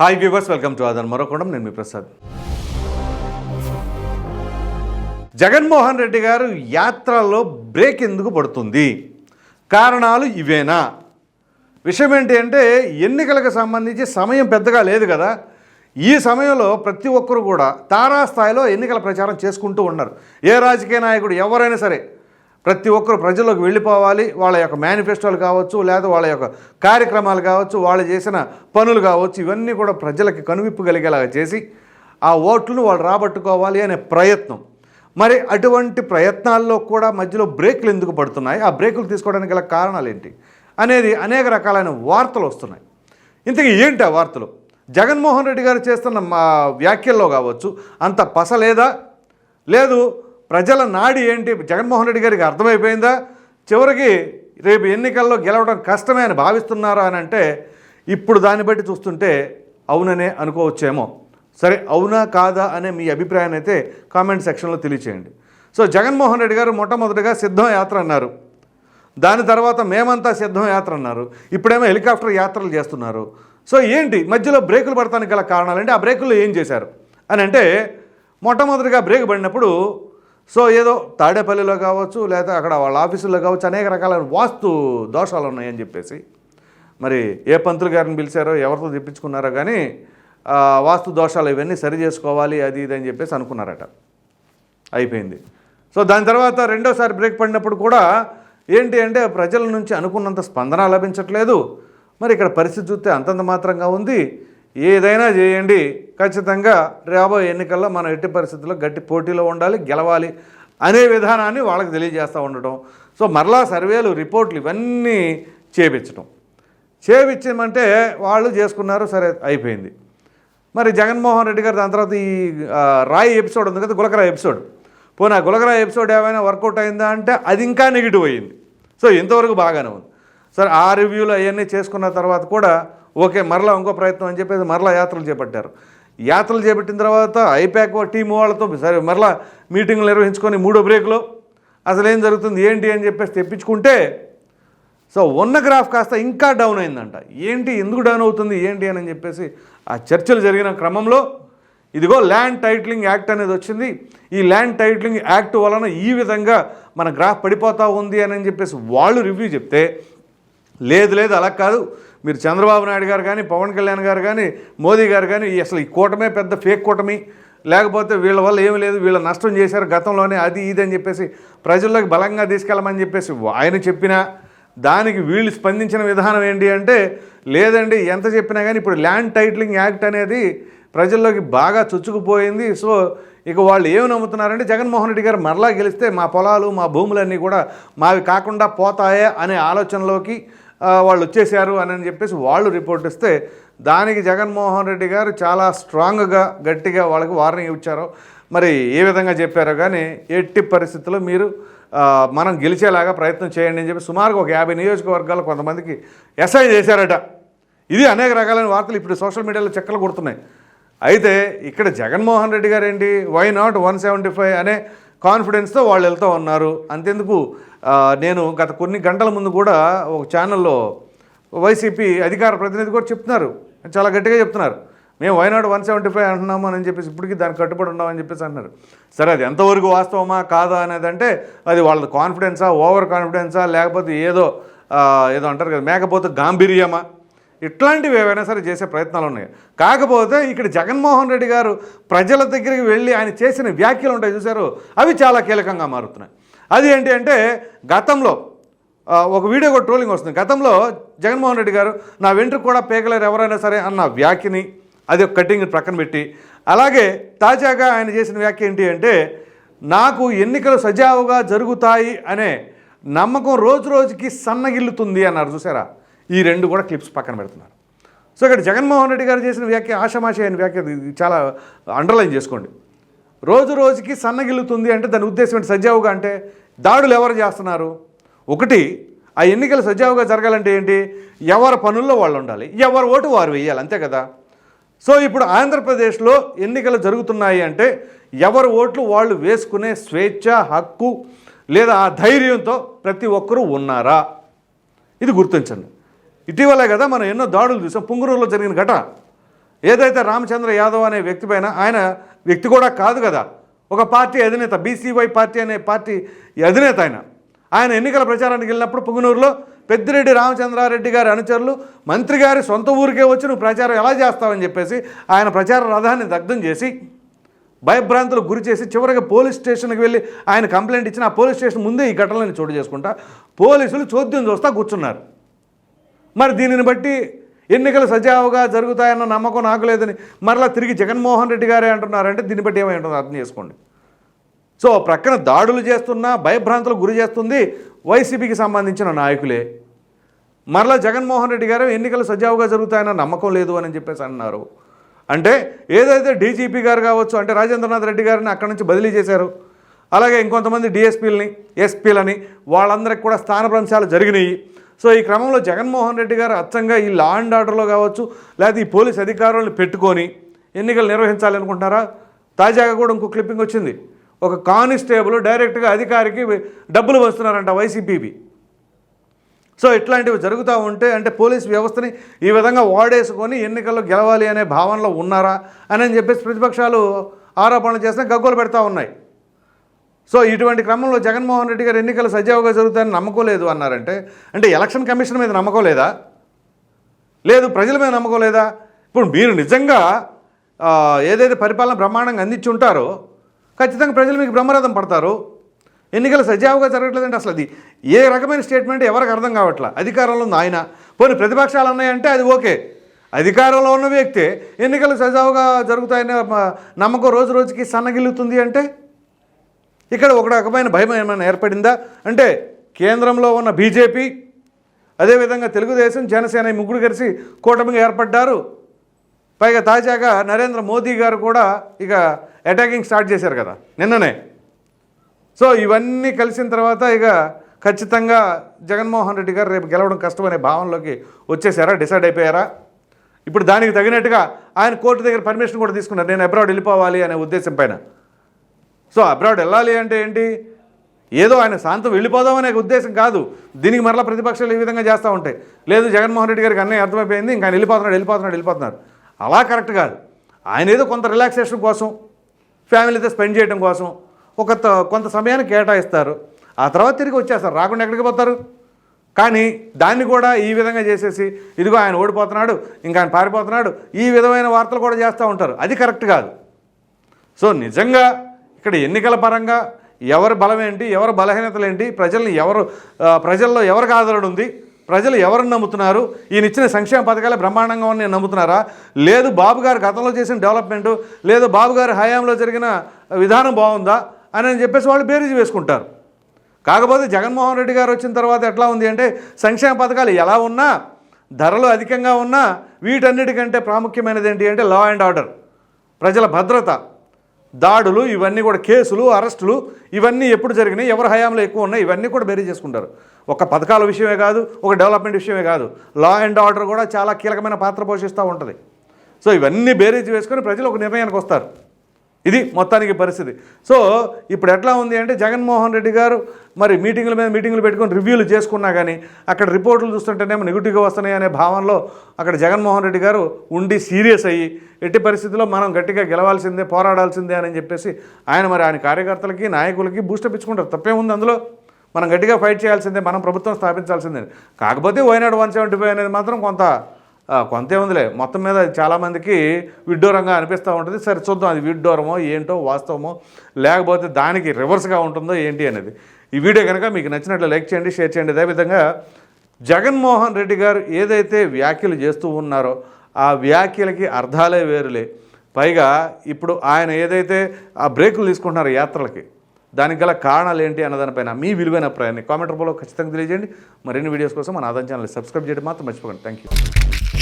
Hi viewers welcome to other మరొకడం. నేను మీ ప్రసాద్. జగన్మోహన్ రెడ్డి గారు యాత్రలో బ్రేక్ ఎందుకు పడుతుంది? కారణాలు ఇవేనా? విషయం ఏంటి అంటే ఎన్నికలకు సంబంధించి సమయం పెద్దగా లేదు కదా. ఈ సమయంలో ప్రతి ఒక్కరు కూడా తారాస్థాయిలో ఎన్నికల ప్రచారం చేసుకుంటూ ఉన్నారు. ఏ రాజకీయ నాయకుడు ఎవరైనా సరే ప్రతి ఒక్కరు ప్రజల్లోకి వెళ్ళిపోవాలి. వాళ్ళ యొక్క మేనిఫెస్టోలు కావచ్చు లేదా వాళ్ళ యొక్క కార్యక్రమాలు కావచ్చు వాళ్ళు చేసిన పనులు కావచ్చు ఇవన్నీ కూడా ప్రజలకి కనువిప్పు కలిగేలాగా చేసి ఆ ఓట్లను వాళ్ళు రాబట్టుకోవాలి అనే ప్రయత్నం. మరి అటువంటి ప్రయత్నాల్లో కూడా మధ్యలో బ్రేకులు ఎందుకు పడుతున్నాయి? ఆ బ్రేకులు తీసుకోవడానికి గల కారణాలు ఏంటి? అనేది అనేక రకాలైన వార్తలు వస్తున్నాయి. ఇంతకీ ఏంటి ఆ వార్తలు? జగన్మోహన్ రెడ్డి గారు చేస్తున్న మా వ్యాఖ్యల్లో కావచ్చు అంత పస లేదా? లేదు ప్రజల నాడి ఏంటి? జగన్మోహన్ రెడ్డి గారికి అర్థమైపోయిందా? చివరికి రేపు ఎన్నికల్లో గెలవడం కష్టమే అని భావిస్తున్నారా అని అంటే ఇప్పుడు దాన్ని బట్టి చూస్తుంటే అవుననే అనుకోవచ్చేమో. సరే అవునా కాదా అనే మీ అభిప్రాయాన్ని అయితే కామెంట్ సెక్షన్లో తెలియచేయండి. సో జగన్మోహన్ రెడ్డి గారు మొట్టమొదటిగా సిద్ధం యాత్ర అన్నారు. దాని తర్వాత మేమంతా సిద్ధం యాత్ర అన్నారు. ఇప్పుడేమో హెలికాప్టర్ యాత్రలు చేస్తున్నారు. సో ఏంటి? మధ్యలో బ్రేకులు పడటానికి గల కారణాలు అంటే ఆ బ్రేకుల్లో ఏం చేశారు? అని అంటే మొట్టమొదటిగా బ్రేక్ పడినప్పుడు సో ఏదో తాడేపల్లిలో కావచ్చు లేదా అక్కడ వాళ్ళ ఆఫీసుల్లో కావచ్చు అనేక రకాలైన వాస్తు దోషాలు ఉన్నాయని చెప్పేసి. మరి ఏ పంతులు గారిని పిలిచారో ఎవరితో తెప్పించుకున్నారో కానీ వాస్తు దోషాలు ఇవన్నీ సరి చేసుకోవాలి అది ఇది అని చెప్పేసి అనుకున్నారట. అయిపోయింది. సో దాని తర్వాత రెండోసారి బ్రేక్ పడినప్పుడు కూడా ఏంటి అంటే ప్రజల నుంచి అనుకున్నంత స్పందన లభించట్లేదు. మరి ఇక్కడ పరిస్థితి చూస్తే అంతంత మాత్రంగా ఉంది. ఏదైనా చేయండి. ఖచ్చితంగా రాబోయే ఎన్నికల్లో మనం ఎట్టి పరిస్థితుల్లో గట్టి పోటీలో ఉండాలి గెలవాలి అనే విధానాన్ని వాళ్ళకి తెలియజేస్తూ ఉండటం. సో మరలా సర్వేలు రిపోర్ట్లు ఇవన్నీ చేపించటం. చేపించమంటే వాళ్ళు చేసుకున్నారు సరే అయిపోయింది. మరి జగన్మోహన్ రెడ్డి గారు దాని తర్వాత ఈ రాయి ఎపిసోడ్ ఉంది కదా గులకరా ఎపిసోడ్. పోనీ ఆ గులకరా ఎపిసోడ్ ఏమైనా వర్కౌట్ అయిందా అంటే అది ఇంకా నెగిటివ్ అయ్యింది. సో ఇంతవరకు బాగానే ఉంది. సరే ఆ రివ్యూలు అవన్నీ చేసుకున్న తర్వాత కూడా ఓకే మరలా ఇంకో ప్రయత్నం అని చెప్పేసి మరలా యాత్రలు చేపట్టారు. యాత్రలు చేపట్టిన తర్వాత ఐపాక్ టీం వాళ్ళతో సరే మరలా మీటింగ్లు నిర్వహించుకొని మూడో బ్రేక్లో అసలు ఏం జరుగుతుంది ఏంటి అని చెప్పేసి తెప్పించుకుంటే సో ఉన్న గ్రాఫ్ కాస్త ఇంకా డౌన్ అయిందంట. ఏంటి ఎందుకు డౌన్ అవుతుంది ఏంటి అని చెప్పేసి ఆ చర్చలు జరిగిన క్రమంలో ఇదిగో ల్యాండ్ టైటిలింగ్ యాక్ట్ అనేది వచ్చింది. ఈ ల్యాండ్ టైటిలింగ్ యాక్ట్ వలన ఈ విధంగా మన గ్రాఫ్ పడిపోతూ ఉంది అని చెప్పేసి వాళ్ళు రివ్యూ చెప్తే లేదు లేదు అలా కాదు. మీరు చంద్రబాబు నాయుడు గారు కానీ పవన్ కళ్యాణ్ గారు కానీ మోదీ గారు కానీ అసలు ఈ కూటమే పెద్ద ఫేక్ కూటమి. లేకపోతే వీళ్ళ వల్ల ఏమి లేదు వీళ్ళ నష్టం చేశారు గతంలోనే అది ఇది అని చెప్పేసి ప్రజల్లోకి బలంగా తీసుకెళ్ళమని చెప్పేసి ఆయన చెప్పినా దానికి వీళ్ళు స్పందించిన విధానం ఏంటి అంటే లేదండి ఎంత చెప్పినా కానీ ఇప్పుడు ల్యాండ్ టైటిలింగ్ యాక్ట్ అనేది ప్రజల్లోకి బాగా చొచ్చుకుపోయింది. సో ఇక వాళ్ళు ఏమి నమ్ముతున్నారంటే జగన్మోహన్ రెడ్డి గారు మరలా గెలిస్తే మా పొలాలు మా భూములన్నీ కూడా మావి కాకుండా పోతాయే అనే ఆలోచనలోకి వాళ్ళు వచ్చేసారు అని అని చెప్పేసి వాళ్ళు రిపోర్ట్ ఇస్తే దానికి జగన్మోహన్ రెడ్డి గారు చాలా స్ట్రాంగ్గా గట్టిగా వాళ్ళకి వార్నింగ్ ఇచ్చారో. మరి ఏ విధంగా చెప్పారో కానీ ఎట్టి పరిస్థితుల్లో మీరు మనం గెలిచేలాగా ప్రయత్నం చేయండి అని చెప్పి సుమారుగా ఒక యాభై నియోజకవర్గాలు కొంతమందికి ఎస్ఐ చేశారట. ఇది అనేక రకాలైన వార్తలు ఇప్పుడు సోషల్ మీడియాలో చెక్కలు కొడుతున్నాయి. అయితే ఇక్కడ జగన్మోహన్ రెడ్డి గారు ఏంటి why not one seventy five అనే కాన్ఫిడెన్స్తో వాళ్ళు వెళ్తూ ఉన్నారు. అంతెందుకు? నేను గత కొన్ని గంటల ముందు కూడా ఒక ఛానల్లో వైసీపీ అధికార ప్రతినిధి కూడా చెప్తున్నారు. చాలా గట్టిగా చెప్తున్నారు. మేము వైనాడు వన్ సెవెంటీ ఫైవ్ అంటున్నాము అని చెప్పేసి ఇప్పటికీ దానికి కట్టుబడి ఉన్నామని చెప్పేసి అంటున్నారు. సరే అది ఎంతవరకు వాస్తవమా కాదా అనేది అంటే అది వాళ్ళ కాన్ఫిడెన్సా ఓవర్ కాన్ఫిడెన్సా లేకపోతే ఏదో ఏదో అంటారు కదా మేకపోతే గాంభీర్యమా? ఇట్లాంటివి ఏవైనా సరే చేసే ప్రయత్నాలు ఉన్నాయి. కాకపోతే ఇక్కడ జగన్మోహన్ రెడ్డి గారు ప్రజల దగ్గరికి వెళ్ళి ఆయన చేసిన వ్యాఖ్యలు ఉంటాయి చూసారు అవి చాలా కీలకంగా మారుతున్నాయి. అది ఏంటి అంటే గతంలో ఒక వీడియో కూడా ట్రోలింగ్ వస్తుంది. గతంలో జగన్మోహన్ రెడ్డి గారు నా వెంట్రుకు కూడా పేకలేరు ఎవరైనా సరే అన్న వ్యాఖ్యని అది ఒక కటింగ్ ప్రక్కన పెట్టి అలాగే తాజాగా ఆయన చేసిన వ్యాఖ్య ఏంటి అంటే నాకు ఎన్నికలు సజావుగా జరుగుతాయి అనే నమ్మకం రోజు రోజుకి సన్నగిల్లుతుంది అన్నారు. చూసారా? ఈ రెండు కూడా క్లిప్స్ పక్కన పెడుతున్నారు. సో ఇక్కడ జగన్మోహన్ రెడ్డి గారు చేసిన వ్యాఖ్య ఆషామాషి అయిన వ్యాఖ్య ఇది చాలా అండర్లైన్ చేసుకోండి. రోజు రోజుకి సన్నగిల్లుతుంది అంటే దాని ఉద్దేశం ఏంటి? సజావుగా అంటే దాడులు ఎవరు చేస్తున్నారు? ఒకటి ఆ ఎన్నికలు సజావుగా జరగాలంటే ఏంటి? ఎవరి పనుల్లో వాళ్ళు ఉండాలి. ఎవరి ఓటు వారు వేయాలి. అంతే కదా? సో ఇప్పుడు ఆంధ్రప్రదేశ్లో ఎన్నికలు జరుగుతున్నాయి అంటే ఎవరి ఓట్లు వాళ్ళు వేసుకునే స్వేచ్ఛ హక్కు లేదా ఆ ధైర్యంతో ప్రతి ఒక్కరూ ఉన్నారా? ఇది గుర్తించండి. ఇటీవలే కదా మనం ఎన్నో దాడులు చూసాం. పుంగురూరులో జరిగిన ఘటన. ఏదైతే రామచంద్ర యాదవ్ అనే వ్యక్తి పైన ఆయన వ్యక్తి కూడా కాదు కదా. ఒక పార్టీ అధినేత బీసీవై పార్టీ అనే పార్టీ అధినేత ఆయన. ఆయన ఎన్నికల ప్రచారానికి వెళ్ళినప్పుడు పుగునూరులో పెద్దిరెడ్డి రామచంద్రారెడ్డి గారి అనుచరులు మంత్రి గారి సొంత ఊరికే వచ్చి నువ్వు ప్రచారం ఎలా చేస్తావని చెప్పేసి ఆయన ప్రచార రథాన్ని దగ్ధం చేసి భయభ్రాంతులకు గురి చేసి చివరికి పోలీస్ స్టేషన్కి వెళ్ళి ఆయన కంప్లైంట్ ఇచ్చిన ఆ పోలీస్ స్టేషన్ ముందే ఈ ఘటనలను చోటు చేసుకుంటా పోలీసులు చోద్యం చూస్తా కూర్చున్నారు. మరి దీనిని బట్టి ఎన్నికలు సజావుగా జరుగుతాయన్న నమ్మకం నాకు లేదని మరలా తిరిగి జగన్మోహన్ రెడ్డి గారే అంటున్నారంటే దీన్ని బట్టి ఏమై ఉంటుందో అర్థం చేసుకోండి. సో ప్రక్కన దాడులు చేస్తున్నా భయభ్రాంతులకు గురి చేస్తుంది వైసీపీకి సంబంధించిన నాయకులే. మరలా జగన్మోహన్ రెడ్డి గారు ఎన్నికలు సజావుగా జరుగుతాయన్న నమ్మకం లేదు అని చెప్పేసి అన్నారు. అంటే ఏదైతే డీజీపీ గారు కావచ్చు అంటే రాజేంద్రనాథ్ రెడ్డి గారిని అక్కడి నుంచి బదిలీ చేశారు అలాగే ఇంకొంతమంది డిఎస్పీలని ఎస్పీలని వాళ్ళందరికి కూడా స్థానభ్రంశాలు జరిగినాయి. సో ఈ క్రమంలో జగన్మోహన్ రెడ్డి గారు అచ్చంగా ఈ లా అండ్ ఆర్డర్లో కావచ్చు లేకపోతే ఈ పోలీస్ అధికారులను పెట్టుకొని ఎన్నికలు నిర్వహించాలనుకుంటున్నారా? తాజాగా కూడా ఇంకో క్లిప్పింగ్ వచ్చింది. ఒక కానిస్టేబుల్ డైరెక్ట్గా అధికారికి డబ్బులు వస్తున్నారంట వైసీపీవి. సో ఇట్లాంటివి జరుగుతూ ఉంటే అంటే పోలీస్ వ్యవస్థని ఈ విధంగా వాడేసుకొని ఎన్నికల్లో గెలవాలి అనే భావనలో ఉన్నారా? అని అని చెప్పేసి ప్రతిపక్షాలు ఆరోపణలు చేస్తే గగ్గోలు పెడతా ఉన్నాయి. సో ఇటువంటి క్రమంలో జగన్మోహన్ రెడ్డి గారు ఎన్నికలు సజావుగా జరుగుతాయని నమ్మకం లేదు అన్నారంటే అంటే ఎలక్షన్ కమిషన్ మీద నమ్మకం లేదా? లేదు ప్రజల మీద నమ్మకం లేదా? ఇప్పుడు మీరు నిజంగా ఏదైతే పరిపాలన బ్రహ్మాండంగా అందించి ఉంటారో ఖచ్చితంగా ప్రజలు మీకు బ్రహ్మరథం పడతారు. ఎన్నికలు సజావుగా జరగట్లేదంటే అసలు అది ఏ రకమైన స్టేట్మెంట్ ఎవరికి అర్థం కావట్లా? అధికారంలో ఉంది ఆయన. పోనీ ప్రతిపక్షాలు ఉన్నాయంటే అది ఓకే. అధికారంలో ఉన్న వ్యక్తే ఎన్నికలు సజావుగా జరుగుతాయనే నమ్మకం రోజు రోజుకి సన్నగిల్లుతుంది అంటే? ఇక్కడ ఒక రకమైన భయం ఏమైనా ఏర్పడిందా? అంటే కేంద్రంలో ఉన్న బీజేపీ అదేవిధంగా తెలుగుదేశం జనసేన ఈ ముగ్గురు కలిసి కూటమిగా ఏర్పడ్డారు. పైగా తాజాగా నరేంద్ర మోదీ గారు కూడా ఇక అటాకింగ్ స్టార్ట్ చేశారు కదా నిన్ననే. సో ఇవన్నీ కలిసిన తర్వాత ఇక ఖచ్చితంగా జగన్మోహన్ రెడ్డి గారు రేపు గెలవడం కష్టమనే భావనలోకి వచ్చేసారా? డిసైడ్ అయిపోయారా? ఇప్పుడు దానికి తగినట్టుగా ఆయన కోర్టు దగ్గర పర్మిషన్ కూడా తీసుకున్నారు. నేను అబ్రాడ్ వెళ్ళిపోవాలి అనే ఉద్దేశం పైన. సో అబ్రాడ్ వెళ్ళాలి అంటే ఏంటి? ఏదో ఆయన శాంతం వెళ్ళిపోదాం అనే ఉద్దేశం కాదు. దీనికి మరలా ప్రతిపక్షాలు ఈ విధంగా చేస్తూ ఉంటాయి. లేదు జగన్మోహన్ రెడ్డి గారికి అన్నీ అర్థమైపోయింది ఇంకా ఆయన వెళ్ళిపోతున్నాడు వెళ్ళిపోతున్నాడు వెళ్ళిపోతున్నారు అలా కరెక్ట్ కాదు. ఆయన ఏదో కొంత రిలాక్సేషన్ కోసం ఫ్యామిలీతో స్పెండ్ చేయడం కోసం ఒక త- కొంత సమయాన్ని కేటాయిస్తారు. ఆ తర్వాత తిరిగి వచ్చేస్తారు. రాకుండా ఎక్కడికి పోతారు? కానీ దాన్ని కూడా ఈ విధంగా చేసేసి ఇదిగో ఆయన ఓడిపోతున్నాడు ఇంకా ఆయన పారిపోతున్నాడు ఈ విధమైన వార్తలు కూడా చేస్తూ ఉంటారు. అది కరెక్ట్ కాదు. సో నిజంగా ఇక్కడ ఎన్నికల పరంగా ఎవరి బలం ఏంటి ఎవరి బలహీనతలు ఏంటి ప్రజల్ని ఎవరు ప్రజల్లో ఎవరికి ఆదరణ ఉంది ప్రజలు ఎవరిని నమ్ముతున్నారు ఈయన ఇచ్చిన సంక్షేమ పథకాలు బ్రహ్మాండంగా ఉన్నాయి నమ్ముతున్నారా? లేదు బాబు గారు గతంలో చేసిన డెవలప్మెంటు లేదు బాబు గారి హయాంలో జరిగిన విధానం బాగుందా అని అని చెప్పేసి వాళ్ళు బేరీజు వేసుకుంటారు. కాకపోతే జగన్మోహన్ రెడ్డి గారు వచ్చిన తర్వాత ఎట్లా ఉంది అంటే సంక్షేమ పథకాలు ఎలా ఉన్నా ధరలు అధికంగా ఉన్నా వీటన్నిటికంటే ప్రాముఖ్యమైనది ఏంటి అంటే లా అండ్ ఆర్డర్ ప్రజల భద్రత. దాడులు ఇవన్నీ కూడా కేసులు అరెస్టులు ఇవన్నీ ఎప్పుడు జరిగినాయి? ఎవరి హయాంలో ఎక్కువ ఉన్నాయి? ఇవన్నీ కూడా బెరీ చేసుకుంటారు. ఒక పథకాల విషయమే కాదు ఒక డెవలప్మెంట్ విషయమే కాదు. లా అండ్ ఆర్డర్ కూడా చాలా కీలకమైన పాత్ర పోషిస్తూ ఉంటుంది. సో ఇవన్నీ బేరీజ్ వేసుకొని ప్రజలు ఒక నిర్ణయానికి వస్తారు. ఇది మొత్తానికి పరిస్థితి. సో ఇప్పుడు ఎట్లా ఉంది అంటే జగన్మోహన్ రెడ్డి గారు మరి మీటింగుల మీద మీటింగులు పెట్టుకొని రివ్యూలు చేసుకున్నా కానీ అక్కడ రిపోర్టులు చూస్తుంటేనేమో నెగిటివ్గా వస్తున్నాయి అనే భావనలో అక్కడ జగన్మోహన్ రెడ్డి గారు ఉండి సీరియస్ అయ్యి ఎట్టి పరిస్థితుల్లో మనం గట్టిగా గెలవాల్సిందే పోరాడాల్సిందే అని చెప్పేసి ఆయన మరి ఆయన కార్యకర్తలకి నాయకులకి బూస్టప్ ఇచ్చుకుంటారు. తప్పే ఉంది అందులో? మనం గట్టిగా ఫైట్ చేయాల్సిందే మనం ప్రభుత్వం స్థాపించాల్సిందే. కాకపోతే వైనాడు వన్ సెవెంటీ ఫైవ్ అనేది మాత్రం కొంత కొంతే ఉందిలే. మొత్తం మీద చాలామందికి విడ్డూరంగా అనిపిస్తూ ఉంటుంది. సరే చూద్దాం అది విడ్డూరమో ఏంటో వాస్తవమో లేకపోతే దానికి రివర్స్గా ఉంటుందో ఏంటి అనేది. ఈ వీడియో కనుక మీకు నచ్చినట్లు లైక్ చేయండి షేర్ చేయండి. అదేవిధంగా జగన్మోహన్ రెడ్డి గారు ఏదైతే వ్యాఖ్యలు చేస్తూ ఉన్నారో ఆ వ్యాఖ్యలకి అర్థాలే వేరులే. పైగా ఇప్పుడు ఆయన ఏదైతే ఆ బ్రేకులు తీసుకుంటున్నారో యాత్రలకి దానికి గల కారణాలు ఏంటి అన్నదానిపైన మీ విలువైన అభిప్రాయాన్ని కామెంట్ రూపంలో ఖచ్చితంగా తెలియజేయండి. మరిన్ని వీడియోస్ కోసం మన ఆదాయం ఛానల్ సబ్స్క్రైబ్ చేయడం మాత్రం మర్చిపోకండి. Thank you